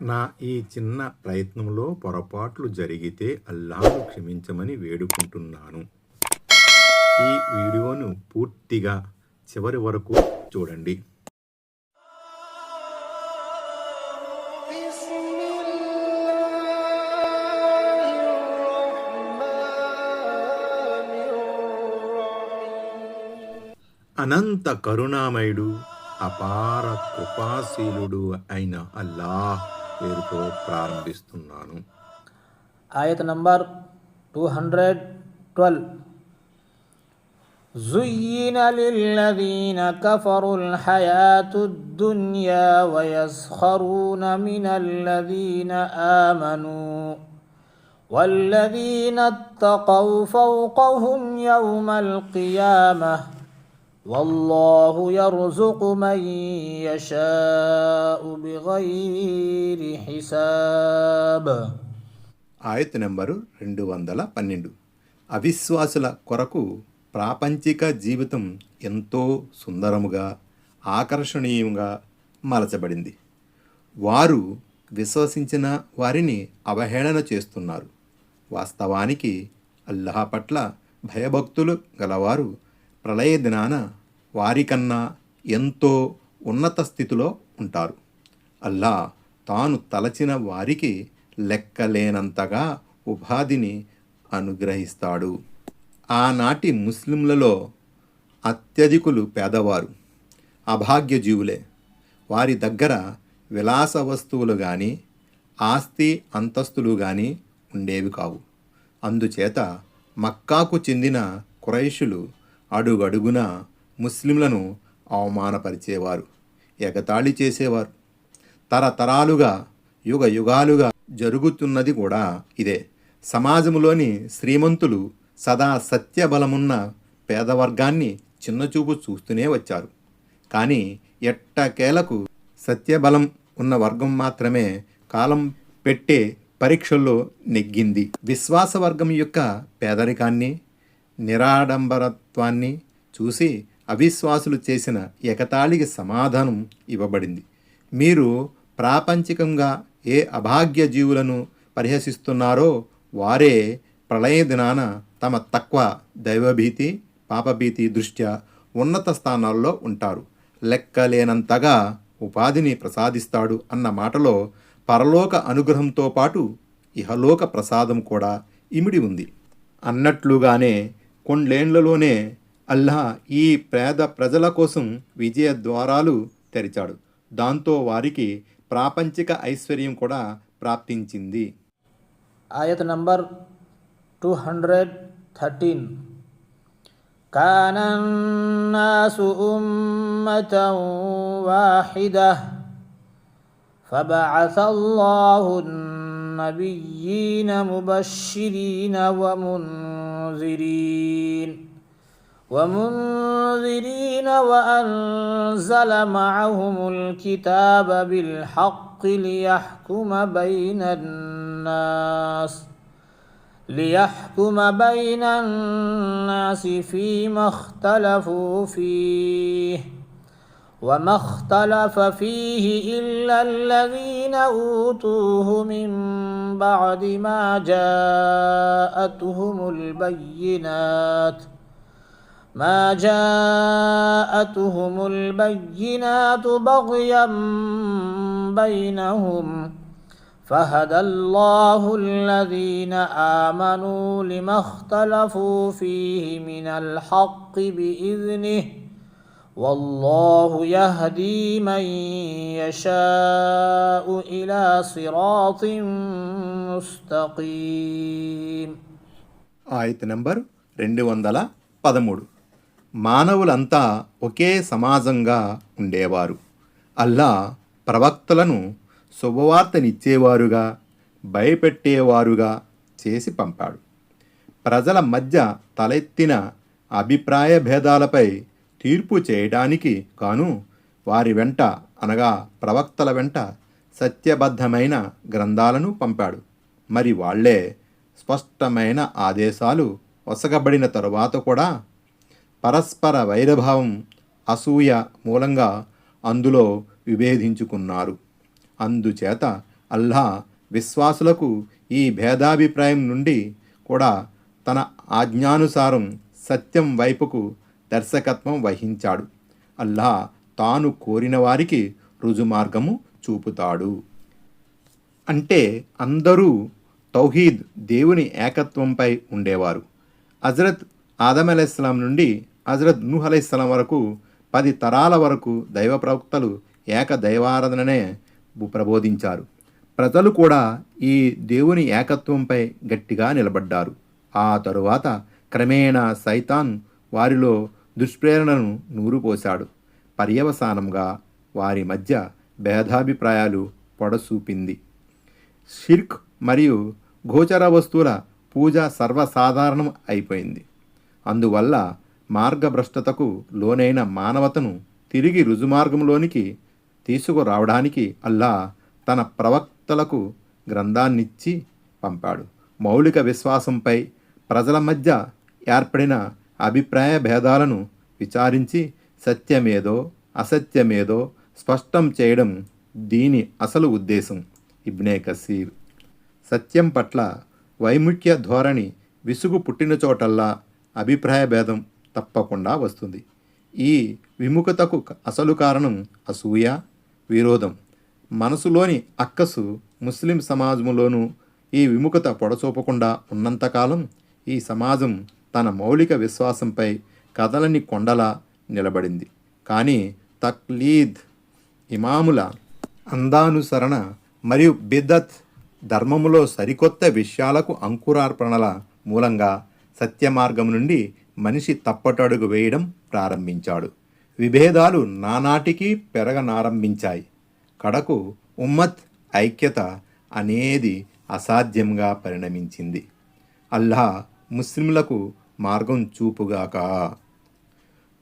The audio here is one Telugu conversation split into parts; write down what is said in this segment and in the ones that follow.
నా ఈ చిన్న ప్రయత్నంలో పొరపాట్లు జరిగితే అల్లాను క్షమించమని వేడుకుంటున్నాను. ఈ వీడియోను పూర్తిగా చివరి వరకు చూడండి. అనంత కరుణామయుడు అపార కృపాశీలుడు అయిన అల్లాహ్ పేరుతో ప్రారంభిస్తున్నాను. ఆయత నంబర్ టూ హండ్రెడ్ ట్వెల్వ్ زين للذين كفروا الحياة الدنيا ويسخرون من الذين آمنوا والذين اتقوا فوقهم يوم القيامة والله يرزق من يشاء بغير حساب ఆయత్ నెంబరు రెండు వందల పన్నెండు అవిశ్వాసుల కొరకు ప్రాపంచిక జీవితం ఎంతో సుందరముగా ఆకర్షణీయంగా మలచబడింది వారు విశ్వసించిన వారిని అవహేళన చేస్తున్నారు వాస్తవానికి అల్లాహ్ పట్ల భయభక్తులు గలవారు ప్రళయ దినాన వారికన్నా ఎంతో ఉన్నత స్థితిలో ఉంటారు. అల్లా తాను తలచిన వారికి లెక్కలేనంతగా ఉపాధిని అనుగ్రహిస్తాడు. ఆనాటి ముస్లింలలో అత్యధికులు పేదవారు అభాగ్యజీవులే. వారి దగ్గర విలాస వస్తువులు కానీ ఆస్తి అంతస్తులు కానీ ఉండేవి కావు. అందుచేత మక్కాకు చెందిన కురైషులు అడుగడుగున ముస్లింలను అవమానపరిచేవారు ఎగతాళి చేసేవారు. తరతరాలుగా యుగ యుగాలుగా జరుగుతున్నది కూడా ఇదే. సమాజంలోని శ్రీమంతులు సదా సత్యబలమున్న పేదవర్గాన్ని చిన్నచూపు చూస్తూనే వచ్చారు. కానీ ఎట్టకేలకు సత్యబలం ఉన్న వర్గం మాత్రమే కాలం పెట్టే పరీక్షల్లో నెగ్గింది. విశ్వాస వర్గం యొక్క పేదరికాన్ని నిరాడంబరత్వాన్ని చూసి అవిశ్వాసులు చేసిన ఎకతాళికి సమాధానం ఇవ్వబడింది. మీరు ప్రాపంచికంగా ఏ అభాగ్య జీవులను పరిహసిస్తున్నారో వారే ప్రళయ దినాన తమ తక్కువ దైవభీతి పాపభీతి దృష్ట్యా ఉన్నత స్థానాల్లో ఉంటారు. లెక్కలేనంతగా ఉపాధిని ప్రసాదిస్తాడు అన్న మాటలో పరలోక అనుగ్రహంతో పాటు ఇహలోక ప్రసాదం కూడా ఇమిడి ఉంది. అన్నట్లుగానే కొండ్లేండ్లలోనే అల్లా ఈ పేద ప్రజల కోసం విజయ ద్వారాలు తెరిచాడు. దాంతో వారికి ప్రాపంచిక ఐశ్వర్యం కూడా ప్రాప్తించింది. ఆయత number two hundred thirteen كان الناس أمة فبعث الله النبيين مبشرين ومنذرين ومنذرين. وأنزل معهم الكتاب بالحق ليحكم بين الناس ليحكم بين الناس فيما اختلفوا فيه. وما اختلف فيه إلا الذين أوتوه من بعد ما جاءتهم البينات ما جاءتهم البينات بغيا بينهم فهدى الله الذين آمنوا لما اختلفوا فيه من الحق بإذنه والله يهدي من يشاء إلى صراط مستقيم ఆయత number రెండు వందల పదమూడు మానవులంతా ఒకే సమాజంగా ఉండేవారు అల్లా ప్రవక్తలను శుభవార్తనిచ్చేవారుగా భయపెట్టేవారుగా చేసి పంపాడు ప్రజల మధ్య తలెత్తిన అభిప్రాయ భేదాలపై తీర్పు చేయడానికి కాను వారి వెంట అనగా ప్రవక్తల వెంట సత్యబద్ధమైన గ్రంథాలను పంపాడు. మరి వాళ్ళే స్పష్టమైన ఆదేశాలు వసగబడిన తరువాత కూడా పరస్పర వైరభావం అసూయ మూలంగా అందులో విభేదించుకున్నారు. అందుచేత అల్లా విశ్వాసులకు ఈ భేదాభిప్రాయం నుండి కూడా తన ఆజ్ఞానుసారం సత్యం వైపుకు దర్శకత్వం వహించాడు. అల్లా తాను కోరిన వారికి రుజుమార్గము చూపుతాడు. అంటే అందరూ తౌహీద్ దేవుని ఏకత్వంపై ఉండేవారు. హజరత్ ఆదం అలైస్లాం నుండి హజరత్ నూహ్ అలైస్లాం వరకు పది తరాల వరకు దైవ ప్రవక్తలు ఏక దైవారాధననే ప్రబోధించారు ప్రజలు కూడా ఈ దేవుని ఏకత్వంపై గట్టిగా నిలబడ్డారు. ఆ తరువాత క్రమేణా సైతాన్ వారిలో దుష్ప్రేరణను నూరుపోశాడు. పర్యవసానంగా వారి మధ్య భేదాభిప్రాయాలు పొడసూపింది. షిర్క్ మరియు గోచర వస్తువుల పూజ సర్వసాధారణం అయిపోయింది. అందువల్ల మార్గభ్రష్టతకు లోనైన మానవతను తిరిగి రుజుమార్గంలోనికి తీసుకురావడానికి అల్లా తన ప్రవక్తలకు గ్రంథాన్నిచ్చి పంపాడు. మౌలిక విశ్వాసంపై ప్రజల మధ్య ఏర్పడిన అభిప్రాయ భేదాలను విచారించి సత్యమేదో అసత్యమేదో స్పష్టం చేయడం దీని అసలు ఉద్దేశం. ఇబ్నే కసీర్. సత్యం పట్ల వైముఖ్య ధోరణి విసుగు పుట్టిన చోటల్లా అభిప్రాయ భేదం తప్పకుండా వస్తుంది. ఈ విముఖతకు అసలు కారణం అసూయ విరోధం. మనసులోని అక్కసు ముస్లిం సమాజంలోనూ ఈ విముఖత పొడచూపకుండా ఉన్నంతకాలం ఈ సమాజం తన మౌలిక విశ్వాసంపై కథలని కొండలా నిలబడింది. కానీ తక్లీద్ ఇమాముల అందానుసరణ మరియు బిద్దత్ ధర్మములో సరికొత్త విషయాలకు అంకురార్పణల మూలంగా సత్యమార్గం నుండి మనిషి తప్పటడుగు వేయడం ప్రారంభించాడు. విభేదాలు నానాటికి పెరగనారంభించాయి. కడకు ఉమ్మత్ ఐక్యత అనేది అసాధ్యంగా పరిణమించింది. అల్లా ముస్లింలకు మార్గం చూపుగాక.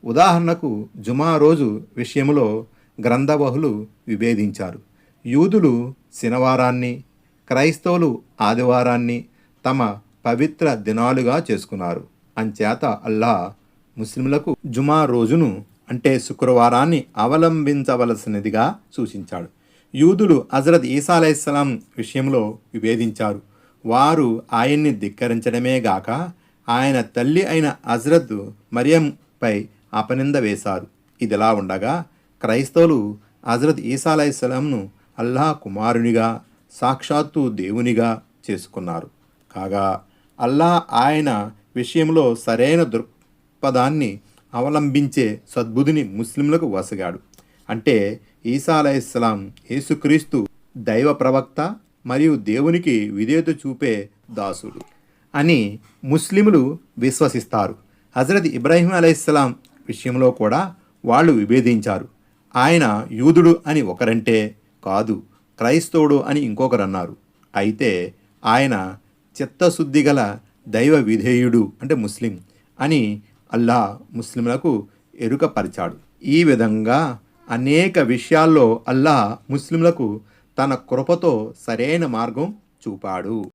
ఉదాహరణకు జుమా రోజు విషయంలో గ్రంథబహులు విభేదించారు. యూదులు శనివారాన్ని క్రైస్తవులు ఆదివారాన్ని తమ పవిత్ర దినాలుగా చేసుకున్నారు. అంచేత అల్లా ముస్లింలకు జుమా రోజును అంటే శుక్రవారాన్ని అవలంబించవలసినదిగా సూచించాడు. యూదులు హజరత్ ఈసా అలైహిస్సలాం విషయంలో విభేదించారు. వారు ఆయన్ని ధిక్కరించడమే గాక ఆయన తల్లి అయిన హజరత్ మరియంపై అపనింద వేశారు. ఇదిలా ఉండగా క్రైస్తవులు హజరత్ ఈసాలైస్లాంను అల్లా అల్లాహ్ కుమారునిగా సాక్షాత్తు దేవునిగా చేసుకున్నారు. కాగా అల్లాహ్ ఆయన విషయంలో సరైన దృక్పథాన్ని అవలంబించే సద్బుద్ధిని ముస్లింలకు వసగాడు. అంటే ఈసా అలైహిస్సలాం యేసుక్రీస్తు దైవ ప్రవక్త మరియు దేవునికి విధేయత చూపే దాసుడు అని ముస్లిములు విశ్వసిస్తారు. హజరత్ ఇబ్రాహీం అలైహిస్సలాం విషయంలో కూడా వాళ్ళు విభేదించారు. ఆయన యూదుడు అని ఒకరంటే కాదు క్రైస్తవుడు అని ఇంకొకరు అన్నారు అయితే ఆయన చిత్తశుద్ధి గల దైవ విధేయుడు అంటే ముస్లిం అని అల్లా ముస్లింలకు ఎరుకపరిచాడు. ఈ విధంగా అనేక విషయాల్లో అల్లా ముస్లింలకు తన కృపతో సరైన మార్గం చూపాడు.